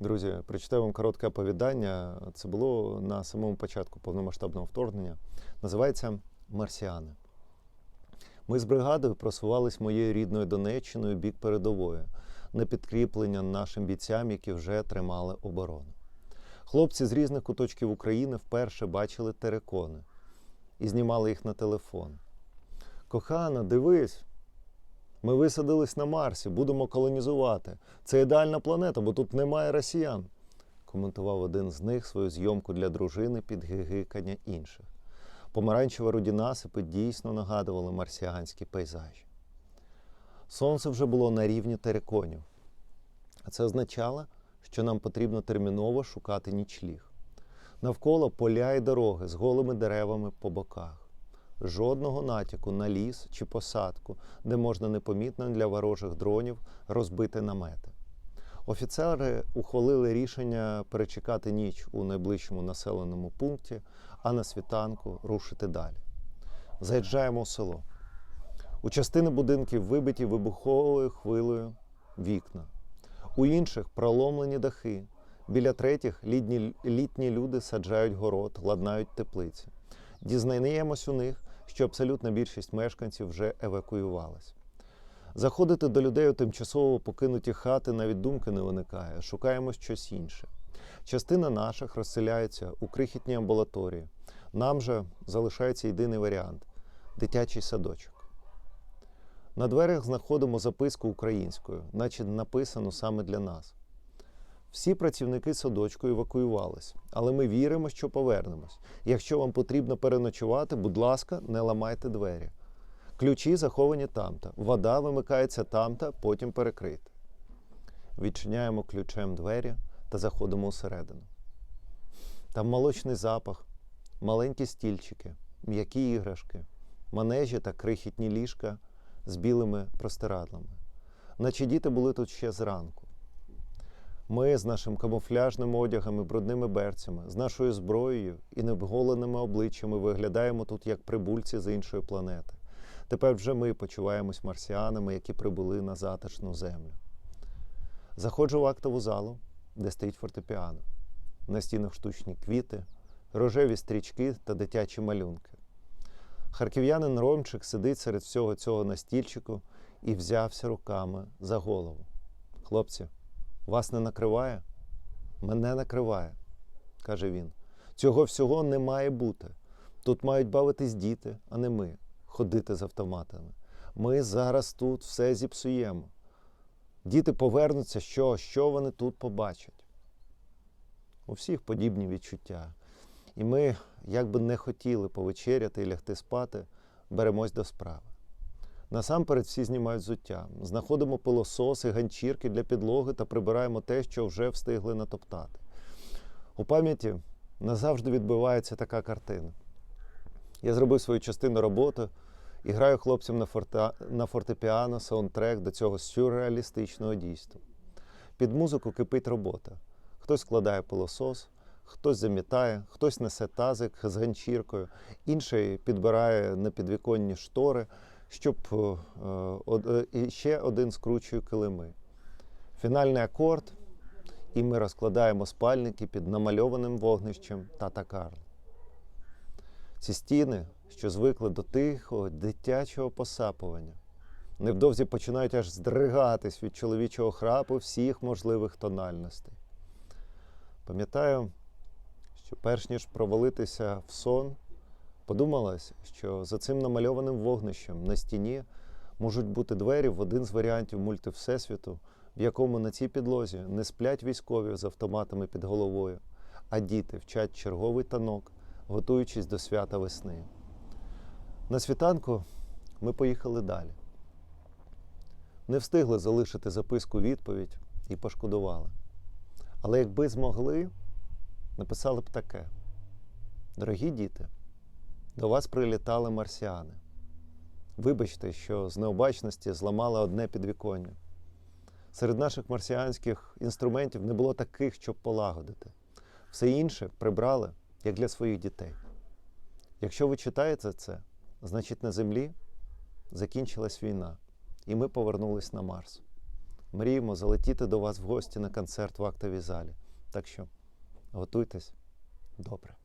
Друзі, прочитаю вам коротке оповідання. Це було на самому початку повномасштабного вторгнення. Називається Марсіани. Ми з бригадою просувались моєю рідною Донеччиною бік передової на підкріплення нашим бійцям, які вже тримали оборону. Хлопці з різних куточків України вперше бачили терекони і знімали їх на телефон. Кохана, дивись, ми висадились на Марсі, будемо колонізувати. Це ідеальна планета, бо тут немає росіян, коментував один з них свою зйомку для дружини під гигикання інших. Помаранчева руді насипи дійсно нагадували марсіанські пейзажі. Сонце вже було на рівні териконів, а це означало, що нам потрібно терміново шукати нічліг. Навколо поля і дороги з голими деревами по боках. Жодного натяку на ліс чи посадку, де можна непомітно для ворожих дронів розбити намети. Офіцери ухвалили рішення перечекати ніч у найближчому населеному пункті, а на світанку рушити далі. Заїжджаємо в село. У частини будинків вибиті вибуховою хвилею вікна, у інших проломлені дахи. Біля третіх літні, літні люди саджають город, ладнають теплиці. Дізнаємось у них, що абсолютна більшість мешканців вже евакуювалась. Заходити до людей у тимчасово покинуті хати навіть думки не виникає, шукаємо щось інше. Частина наших розселяється у крихітній амбулаторії. Нам же залишається єдиний варіант дитячий садочок. На дверях знаходимо записку українською, наче написану саме для нас. Всі працівники садочку евакуювались, але ми віримо, що повернемось. Якщо вам потрібно переночувати, будь ласка, не ламайте двері. Ключі заховані там-то, вода вимикається там-то, потім перекрити. Відчиняємо ключем двері та заходимо усередину. Там молочний запах, маленькі стільчики, м'які іграшки, манежі та крихітні ліжка з білими простирадлами. Наче діти були тут ще зранку. Ми з нашим камуфляжним одягом і брудними берцями, з нашою зброєю і невголеними обличчями виглядаємо тут як прибульці з іншої планети. Тепер вже ми почуваємось марсіанами, які прибули на затишну землю. Заходжу в актову залу, де стоїть фортепіано. На стінах штучні квіти, рожеві стрічки та дитячі малюнки. Харків'янин Ромчик сидить серед всього цього на стільчику і взявся руками за голову. Хлопці, вас не накриває? Мене накриває, каже він. Цього всього не має бути. Тут мають бавитись діти, а не ми, ходити з автоматами. Ми зараз тут все зіпсуємо. Діти повернуться, що, що вони тут побачать. У всіх подібні відчуття. І ми, як би не хотіли повечеряти і лягти спати, беремось до справи. Насамперед всі знімають взуття, знаходимо пилососи, ганчірки для підлоги та прибираємо те, що вже встигли натоптати. У пам'яті назавжди відбувається така картина. Я зробив свою частину роботи і граю хлопцям на, форте... на фортепіано саундтрек до цього сюрреалістичного дійства. Під музику кипить робота. Хтось складає пилосос, хтось замітає, хтось несе тазик з ганчіркою, інший підбирає на підвіконні штори щоб і ще один скручує килими. Фінальний акорд, і ми розкладаємо спальники під намальованим вогнищем Тата Карл. Ці стіни, що звикли до тихого, дитячого посапування, невдовзі починають аж здригатись від чоловічого храпу всіх можливих тональностей. Пам'ятаю, що перш ніж провалитися в сон, Подумалось, що за цим намальованим вогнищем на стіні можуть бути двері в один з варіантів мультивсесвіту, в якому на цій підлозі не сплять військові з автоматами під головою, а діти вчать черговий танок, готуючись до свята весни. На світанку ми поїхали далі. Не встигли залишити записку відповідь і пошкодували. Але якби змогли, написали б таке: Дорогі діти. До вас прилітали марсіани. Вибачте, що з необачності зламали одне підвіконня. Серед наших марсіанських інструментів не було таких, щоб полагодити. Все інше прибрали як для своїх дітей. Якщо ви читаєте це, значить на Землі закінчилась війна, і ми повернулись на Марс. мріємо залетіти до вас в гості на концерт в актовій залі. Так що готуйтесь добре.